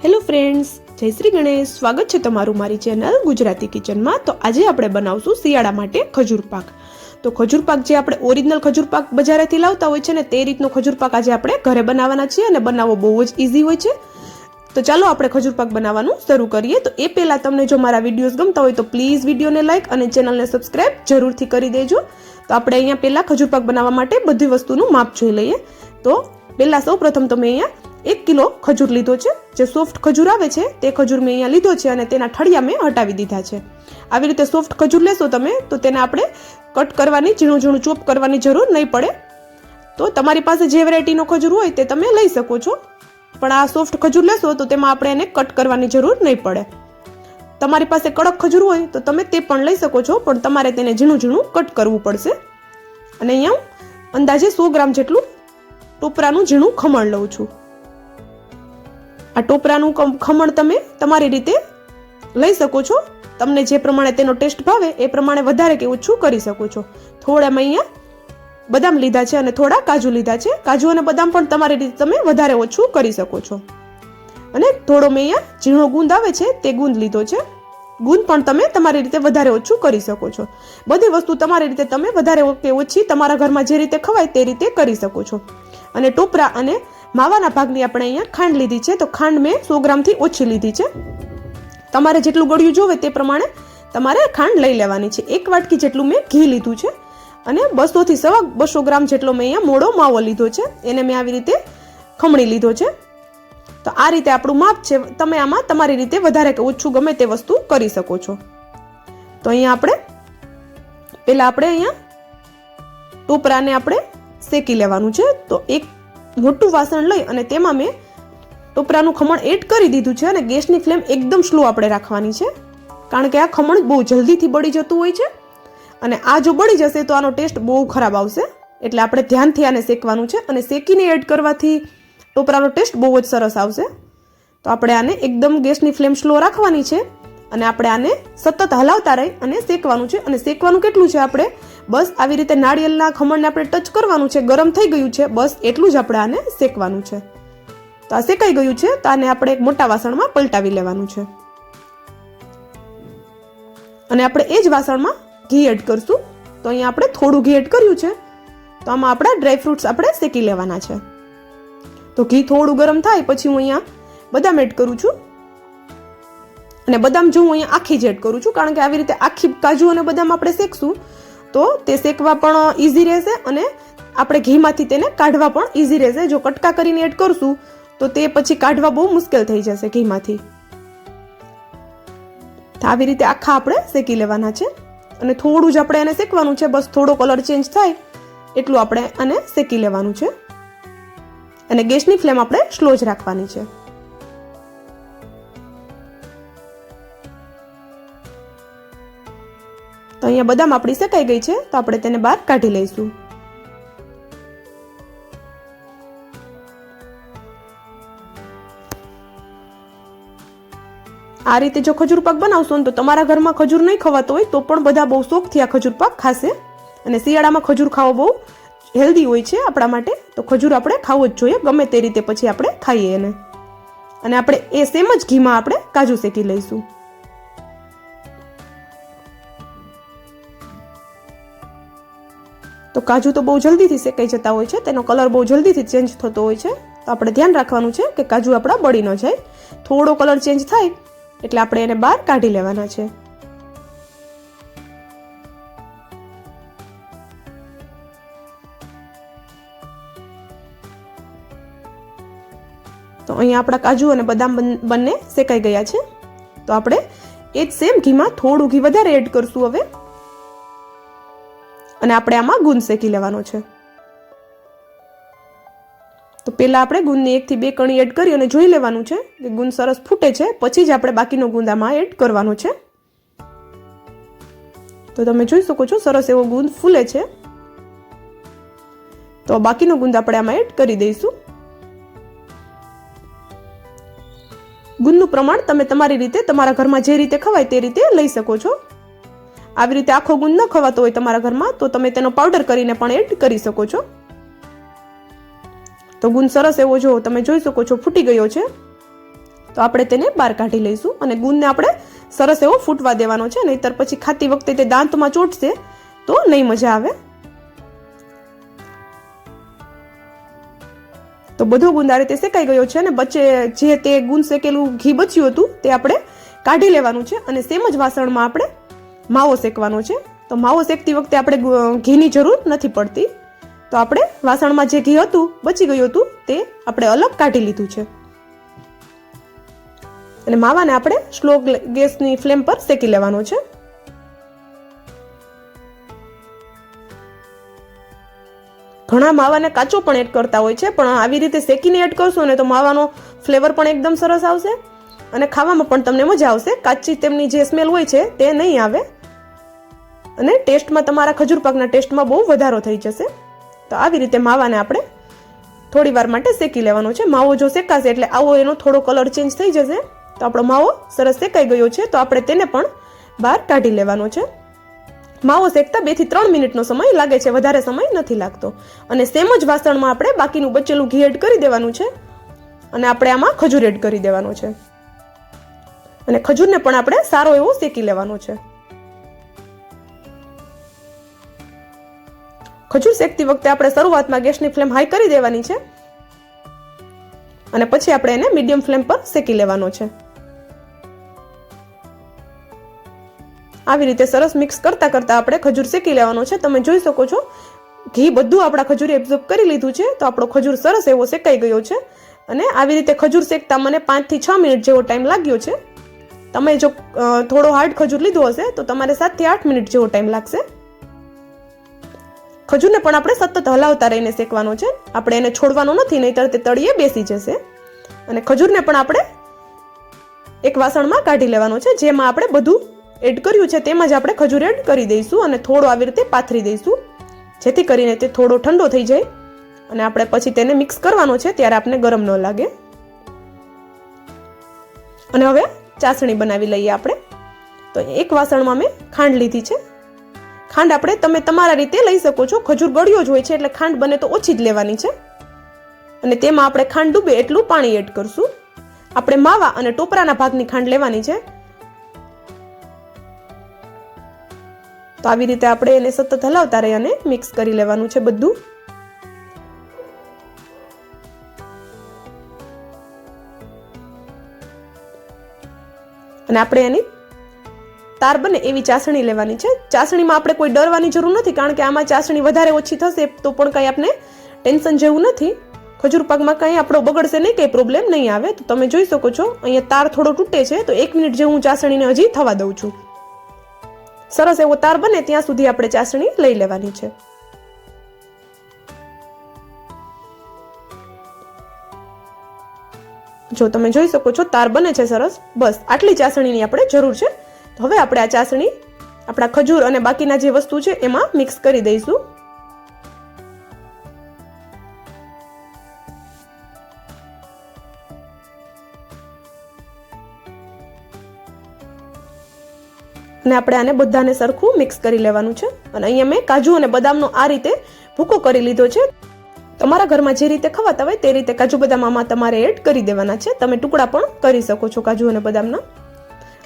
Hello friends, જય શ્રી ગણેશ. સ્વાગત છે તમારું મારી ચેનલ ગુજરાતી કિચનમાં. તો આજે આપણે બનાવશું શિયાળા માટે ખજૂર પાક. તો ખજૂર પાક જે આપણે ઓરિજિનલ ખજૂર પાક બજારેથી લાવતા હોય છે ને, તે રીતનો ખજૂર પાક આજે આપણે ઘરે બનાવવાના છીએ અને બનાવવો બહુ જ ઇઝી હોય છે. તો ચાલો આપણે ખજૂર પાક બનાવવાનું શરૂ કરીએ. તો એ પહેલાં તમને જો મારા વિડીયોઝ ગમતા હોય તો પ્લીઝ વિડીયોને લાઇક અને ચેનલને સબસ્ક્રાઇબ જરૂરથી કરી દેજો. તો આપણે અહીંયા પહેલાં ખજૂર પાક બનાવવા માટે બધી વસ્તુનું માપ જોઈ લઈએ. તો પહેલાં સૌ પ્રથમ તમે અહીંયા એક કિલો ખજૂર લીધો છે. જે સોફ્ટ ખજૂર આવે છે, તે ખજૂર મેં અહીંયા લીધો છે અને તેના ઠળિયા મેં હટાવી દીધા છે. આવી રીતે સોફ્ટ ખજૂર લેશો તમે, તો તેને આપણે કટ કરવાની, ઝીણું ઝીણું ચોપ કરવાની જરૂર નહીં પડે. તો તમારી પાસે જે વેરાયટીનો ખજૂર હોય તે તમે લઈ શકો છો. પણ આ સોફ્ટ ખજૂર લેશો તો તેમાં આપણે એને કટ કરવાની જરૂર નહીં પડે. તમારી પાસે કડક ખજૂર હોય તો તમે તે પણ લઈ શકો છો, પણ તમારે તેને ઝીણું ઝીણું કટ કરવું પડશે. અને અહીંયા અંદાજે સો ગ્રામ જેટલું ટોપરાનું ઝીણું ખમણ લઉં છું. આ ટોપરાનું ખમણ તમે તમારી રીતે લઈ શકો છો. તમને જે પ્રમાણે તેનો ટેસ્ટ ભાવે એ પ્રમાણે વધારે કે ઓછું કરી શકો છો. થોડા મેં અહીંયા બદામ લીધા છે અને થોડા કાજુ લીધા છે. કાજુ અને બદામ પણ તમારી રીતે તમે વધારે ઓછું કરી શકો છો. અને થોડો મેં અહીંયા ઝીણો ગુંદ આવે છે તે ગુંદ લીધો છે. ગુંદ પણ તમે તમારી રીતે વધારે ઓછું કરી શકો છો. બધી વસ્તુ તમારી રીતે તમે વધારે કે ઓછી તમારા ઘરમાં જે રીતે ખવાય તે રીતે કરી શકો છો. અને ટોપરા અને માવાના ભાગની આપણે અહીંયા ખાંડ લીધી છે. તો ખાંડ મેં સો ગ્રામથી ઓછી લીધી છે. તમારે જેટલું ગળ્યું જોવે તે પ્રમાણે તમારે ખાંડ લઈ લેવાની છે. એક વાટકી જેટલું મેં ઘી લીધું છે અને બસોથી સવા બસો ગ્રામ જેટલો મેં અહીંયા મોડો માવો લીધો છે. એને મેં આવી રીતે ખમણી લીધો છે. તો આ રીતે આપણું માપ છે. તમે આમાં તમારી રીતે વધારે કે ઓછું ગમે તે વસ્તુ કરી શકો છો. તો અહીંયા આપણે પહેલાં આપણે અહીંયા ટોપરાને આપણે શેકી લેવાનું છે. તો એક મોટું વાસણ લઈ અને તેમાં મેં ટોપરાનું ખમણ એડ કરી દીધું છે અને ગેસની ફ્લેમ એકદમ સ્લો આપણે રાખવાની છે. કારણ કે આ ખમણ બહુ જલ્દીથી બળી જતું હોય છે અને આ જો બળી જશે તો આનો ટેસ્ટ બહુ ખરાબ આવશે. એટલે આપણે ધ્યાનથી આને શેકવાનું છે અને શેકીને એડ કરવાથી ટોપરાનો ટેસ્ટ બહુ જ સરસ આવશે. તો આપણે આને એકદમ ગેસની ફ્લેમ સ્લો રાખવાની છે. અને આપણે આને સતત હલાવતા રહી અને શેકવાનું છે. અને શેકવાનું કેટલું છે આપણે? બસ આવી રીતે નાળિયેરના ખમણને આપણે ટચ કરવાનું છે. ગરમ થઈ ગયું છે. બસ એટલું જ આપણે આને શેકવાનું છે. તો આ શેકાઈ ગયું છે. તો આને આપણે એક મોટા વાસણમાં પલટાવી લેવાનું છે. અને આપણે એ જ વાસણમાં ઘી એડ કરશું. તો અહીંયા આપણે થોડું ઘી એડ કર્યું છે. તો આમાં આપણા ડ્રાય ફ્રૂટ્સ આપણે શેકી લેવાના છે. તો ઘી થોડું ગરમ થાય પછી હું અહીંયા બદામ એડ કરું છું. અને બદામ જો હું અહીંયા આખી જ એડ કરું છું, કારણ કે આવી રીતે આખી કાજુ અને બદામ આપણે શેકશું, તો તે શેકવા પણ ઇઝી રહેશે અને આપણે ઘીમાંથી તેને કાઢવા પણ ઇઝી રહેશે. જો કટકા કરીને એડ કરશું, તો તે પછી કાઢવા બહુ મુશ્કેલ થઈ જશે ઘીમાંથી. આવી રીતે આખા આપણે શેકી લેવાના છે. અને થોડું જ આપણે એને શેકવાનું છે, બસ થોડો કલર ચેન્જ થાય, એટલું આપણે આને શેકી લેવાનું છે. અને ગેસની ફ્લેમ આપણે સ્લો જ રાખવાની છે. તો અહીંયા બદામ આપણી શેકાઈ ગઈ છે, તો આપણે તેને બહાર કાઢી લઈશું. આ રીતે જો ખજૂર પાક બનાવશો ને તો તમારા ઘરમાં ખજૂર નહીં ખવાતો હોય, તો પણ બધા બહુ શોખથી આ ખજૂર પાક ખાશે. અને શિયાળામાં ખજૂર ખાવો બહુ હેલ્ધી હોય છે આપણા માટે, તો ખજૂર આપણે ખાવો જ જોઈએ, ગમે તે રીતે પછી આપણે ખાઈએ એને. અને આપણે એ સેમ જ ઘીમાં આપણે કાજુ શેકી લઈશું. તો કાજુ તો બહુ જલ્દીથી શેકાઈ જતા હોય છે, તેનો કલર બહુ જલ્દીથી ચેન્જ થતો હોય છે. તો આપણે ધ્યાન રાખવાનું છે કે કાજુ આપણા બળી ન જાય. થોડો કલર ચેન્જ થાય, એટલે આપણે એને બહાર કાઢી લેવાના છે. તો અહીંયા આપણા કાજુ અને બદામ બન- શેકાઈ ગયા છે. તો આપણે એ જ સેમ ઘીમાં થોડું ઘી વધારે એડ કરશું હવે. અને આપણે આમાં ગુંદ શેકી લેવાનો છે. તો પહેલાં આપણે ગુંદની એકથી બે કણી એડ કરી અને જોઈ લેવાનું છે કે ગુંદ સરસ ફૂટે છે, પછી જ આપણે બાકીનો ગુંદ આમાં એડ કરવાનો છે. તો તમે જોઈ શકો છો, સરસ એવો ગુંદ ફૂલે છે. તો બાકીનો ગુંદ આપણે આમાં એડ કરી દઈશું. ગુંદનું પ્રમાણ તમે તમારી રીતે, તમારા ઘરમાં જે રીતે ખવાય તે રીતે લઈ શકો છો. આવી રીતે આખો ગુંદ ન ખવાતો હોય તમારા ઘરમાં, તો તમે તેનો પાવડર કરીને પણ એડ કરી શકો છો. તો ગુંદ સરસ એવો જો તમે જોઈ શકો છો ફૂટી ગયો છે. તો આપણે તેને બહાર કાઢી લઈશું અને ગુંદને આપણે સરસ એવો ફૂટવા દેવાનો છે, નહીતર પછી ખાતી વખતે તે દાંતમાં ચોટશે, તો નહીં મજા આવે. તો બધો ગુંદ આ રીતે શેકાઈ ગયો છે અને બચે જે તે ગુંદ શેકેલું ઘી બચ્યું હતું, તે આપણે કાઢી લેવાનું છે અને સેમ જ વાસણમાં આપણે માવો શેકવાનો છે. તો માવો શેકતી વખતે આપણે ઘીની જરૂર નથી પડતી. તો આપણે વાસણમાં જે ઘી હતું, બચી ગયું હતું, તે આપણે અલગ કાઢી લીધું છે. અને માવાને આપણે સ્લો ગેસની ફ્લેમ પર શેકી લેવાનો છે. ઘણા માવાને કાચો પણ એડ કરતા હોય છે, પણ આવી રીતે શેકીને એડ કરશો ને તો માવાનો ફ્લેવર પણ એકદમ સરસ આવશે. અને ખાવામાં પણ તમને મજા આવશે. કાચી તેમની જે સ્મેલ હોય છે, તે નહીં આવે. અને ટેસ્ટમાં તમારા ખજૂર પાકના ટેસ્ટમાં બહુ વધારો થઈ જશે. તો આવી રીતે માવાને આપણે થોડી વાર માટે શેકી લેવાનો છે. માવો જો શેકાશે એટલે આવો એનો થોડો કલર ચેન્જ થઈ જશે. તો આપણો માવો સરસ શેકાઈ ગયો છે. તો આપણે તેને પણ બહાર કાઢી લેવાનો છે. માવો શેકતા બેથી ત્રણ મિનિટનો સમય લાગે છે. વધારે સમય નથી લાગતો. અને સેમ જ વાસણમાં આપણે બાકીનું બચેલું ઘી એડ કરી દેવાનું છે. અને આપણે આમાં ખજૂર એડ કરી દેવાનો છે. અને ખજૂરને પણ આપણે સારો એવો શેકી લેવાનો છે. ખજૂર શેકતી વખતે આપણે શરૂઆતમાં ગેસની ફ્લેમ હાઈ કરી દેવાની છે. અને પછી આપણે એને મીડિયમ ફ્લેમ પર શેકી લેવાનો છે. આવી રીતે સરસ મિક્સ કરતા કરતા આપણે ખજૂર શેકી લેવાનો છે. તમે જોઈ શકો છો, ઘી બધું આપણા ખજૂરે એબ્ઝોર્બ કરી લીધું છે, તો આપણો ખજૂર સરસ એવો શેકાઈ ગયો છે. અને આવી રીતે ખજૂર શેકતા મને પાંચથી છ મિનિટ જેવો ટાઈમ લાગ્યો છે. તમે જો થોડો હાર્ડ ખજૂર લીધો હશે, તો તમારે સાતથી આઠ મિનિટ જેવો ટાઈમ લાગશે. ખજૂરને પણ આપણે સતત હલાવતા રહીને શેકવાનો છે. આપણે એને છોડવાનો નથી, નહીંતર તે તળીએ બેસી જશે. અને ખજૂરને પણ આપણે એક વાસણમાં કાઢી લેવાનો છે, જેમાં આપણે બધું એડ કર્યું છે, તેમાં જ આપણે ખજૂર એડ કરી દઈશું અને થોડો આવી રીતે પાથરી દઈશું. જેથી કરીને તે થોડો ઠંડો થઈ જાય અને આપણે પછી તેને મિક્સ કરવાનો છે, ત્યારે આપણે ગરમ ન લાગે. અને હવે ચાસણી બનાવી લઈએ આપણે. તો એક વાસણમાં મેં ખાંડ લીધી છે. ખાંડ આપણે તમે તમારા રીતે લઈ શકો છો. ખજૂર ગળ્યો જ હોય છે એટલે ખાંડ બને તો ઓછી જ લેવાની છે. અને તેમાં આપણે ખાંડ ડૂબે એટલું પાણી એડ કરશું. આપણે માવા અને ટોપરાના ભાગની ખાંડ લેવાની છે. તો આવી રીતે આપણે એને સતત હલાવતા રહી અને મિક્સ કરી લેવાનું છે બધું. અને આપણે એની તાર બને એવી ચાસણી લેવાની છે. ચાસણીમાં આપણે કોઈ ડરવાની જરૂર નથી, કારણ કે આમાં ચાસણી વધારે ઓછી થશે તો પણ કંઈ આપણે ટેન્શન જેવું નથી. ખજૂર પાકમાં કંઈ આપણો બગડશે નહીં, કંઈ પ્રોબ્લેમ નહીં આવે. તો તમે જોઈ શકો છો, અહીંયા તાર થોડો તૂટે છે, તો એક મિનિટ જેવું હું ચાસણીને હજી થવા દઉં છું. સરસ એવો તાર બને, ત્યાં સુધી આપણે ચાસણી લઈ લેવાની છે. જો તમે જોઈ શકો છો, તાર બને છે સરસ. બસ, આટલી ચાસણીની આપણે જરૂર છે. હવે આપણે આ ચાસણી, આપણા ખજૂર અને બાકીના જે વસ્તુ છે એમાં મિક્સ કરી દઈશું. અને આપણે આને બધાને સરખું મિક્સ કરી લેવાનું છે. અને અહીંયા મેં કાજુ અને બદામનો આ રીતે ભૂકો કરી લીધો છે. તમારા ઘરમાં જે રીતે ખવાતા હોય તે રીતે કાજુ બદામ આમાં તમારે એડ કરી દેવાના છે. તમે ટુકડા પણ કરી શકો છો કાજુ અને બદામના.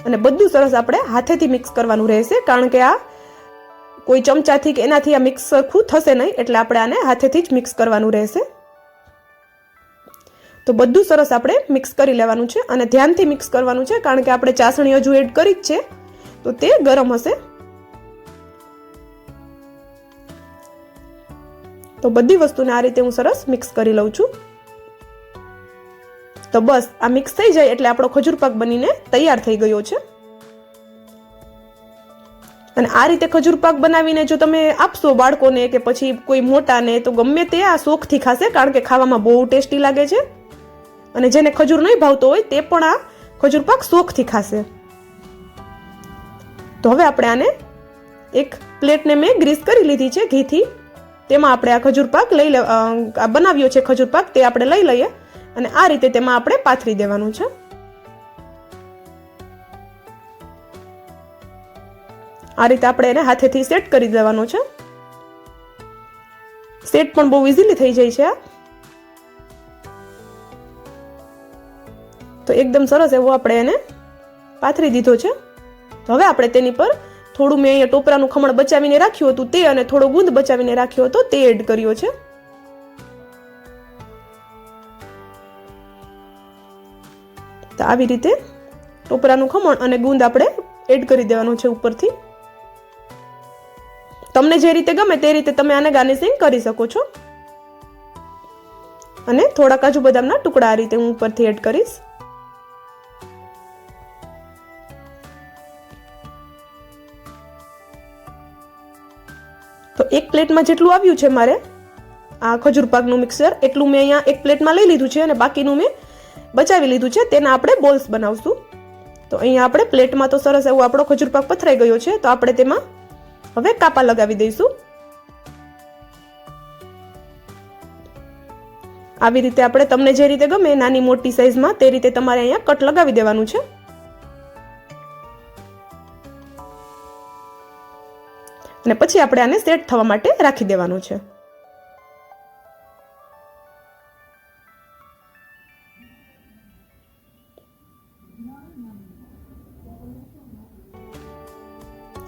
અને બધું સરસ આપણે હાથેથી મિક્સ કરવાનું રહેશે, કારણ કે આ કોઈ ચમચાથી કે એનાથી આ મિક્સ સરખું થશે નહીં, એટલે આપણે આને હાથેથી જ મિક્સ કરવાનું રહેશે. તો બધું સરસ આપણે મિક્સ કરી લેવાનું છે અને ધ્યાનથી મિક્સ કરવાનું છે, કારણ કે આપણે ચાસણી હજુ એડ કરી જ છે. તો તે ગરમ હશે. તો બધી વસ્તુને આ રીતે હું સરસ મિક્સ કરી લઉં છું. તો બસ, આ મિક્સ થઈ જાય એટલે આપણો ખજૂર પાક બનીને તૈયાર થઈ ગયો છે. અને આ રીતે ખજૂર પાક બનાવીને જો તમે આપશો બાળકોને કે પછી કોઈ મોટાને, તો ગમે તે આ શોખથી ખાશે, કારણ કે ખાવામાં બહુ ટેસ્ટી લાગે છે. અને જેને ખજૂર નહીં ભાવતો હોય, તે પણ આ ખજૂર પાક શોખથી ખાશે. તો હવે આપણે આને એક પ્લેટને મેં ગ્રીસ કરી લીધી છે ઘીથી. તેમાં આપણે આ ખજૂર પાક લઈ બનાવ્યો છે ખજૂર પાક, તે આપણે લઈ લઈએ. અને આ રીતે તેમાં આપણે પાથરી દેવાનું છે. આ રીતે આપણે એને હાથેથી સેટ કરી દેવાનું છે. સેટ પણ બહુ ઇઝીલી થઈ જાય છે આ. તો એકદમ સરસ એવો આપણે એને પાથરી દીધો છે. હવે આપણે તેની પર થોડું મેં અહીંયા ટોપરાનું ખમણ બચાવીને રાખ્યું હતું તે અને થોડો ગુંદ બચાવીને રાખ્યો હતો તે એડ કર્યો છે. તો આવી રીતે ટોપરાનું ખમણ અને ગુંદ આપણે એડ કરી દેવાનું છે ઉપરથી. તમને જે રીતે ગમે તે રીતે તમે આને ગાર્નિશિંગ કરી શકો છો. અને થોડા કાજુ બદામના ટુકડા આ રીતે હું ઉપરથી એડ કરીશ. તો એક પ્લેટમાં જેટલું આવ્યું છે મારે, આ ખજૂર પાકનું મિક્સર એટલું મેં અહીંયા એક પ્લેટમાં લઈ લીધું છે અને બાકીનું મેં બચાવી લીધું છે, તેના આપણે બોલ્સ બનાવશું. તો અહીંયા આપણે પ્લેટમાં તો સરસ એવો આપણો ખજૂર પાક પથરાઈ ગયો છે, તો આપણે તેમાં હવે કાપા લગાવી દઈશું. આવી રીતે આપણે તમને જે રીતે ગમે, નાની મોટી સાઈઝમાં તે રીતે તમારે અહીંયા કટ લગાવી દેવાનું છે. અને પછી આપણે આને સેટ થવા માટે રાખી દેવાનું છે.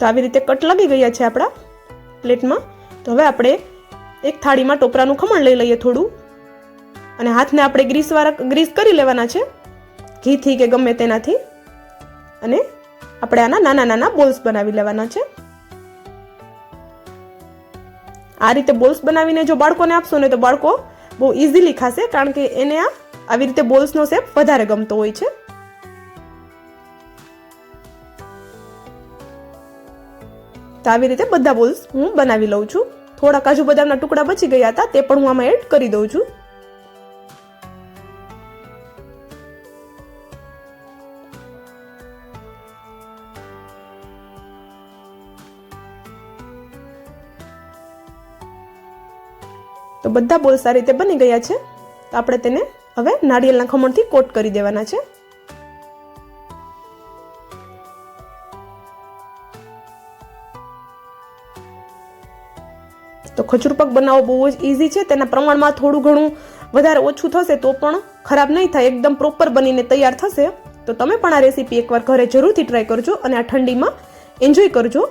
તો આવી રીતે કટ લાગી ગયા છે આપણા પ્લેટમાં. તો હવે આપણે એક થાળીમાં ટોપરાનું ખમણ લઈ લઈએ થોડું. અને હાથને આપણે ગ્રીસવાળા ગ્રીસ કરી લેવાના છે. ઘીથી કે ગમે તેનાથી. અને આપણે આના નાના નાના બોલ્સ બનાવી લેવાના છે. આ રીતે બોલ્સ બનાવીને જો બાળકોને આપશો ને તો બાળકો બહુ ઇઝીલી ખાશે, કારણ કે એને આ આવી રીતે બોલ્સનો શેપ વધારે ગમતો હોય છે. તો આવી રીતે બધા બોલ્સ હું બનાવી લઉં છું. થોડા કાજુ બદામના ટુકડા બચી ગયા હતા, તે પણ હું આમાં એડ કરી દઉં છું. તો બધા બોલ્સ આ રીતે બની ગયા છે. તો આપણે તેને હવે નારિયેળના ખમણથી કોટ કરી દેવાના છે. તો ખજૂર પાક બનાવવો બહુ જ ઇઝી છે. તેના પ્રમાણમાં થોડું ઘણું વધારે ઓછું થશે તો પણ ખરાબ નહીં થાય. એકદમ પ્રોપર બનીને તૈયાર થશે. તો તમે પણ આ રેસીપી એકવાર ઘરે જરૂરથી ટ્રાય કરજો અને આ ઠંડીમાં એન્જોય કરજો.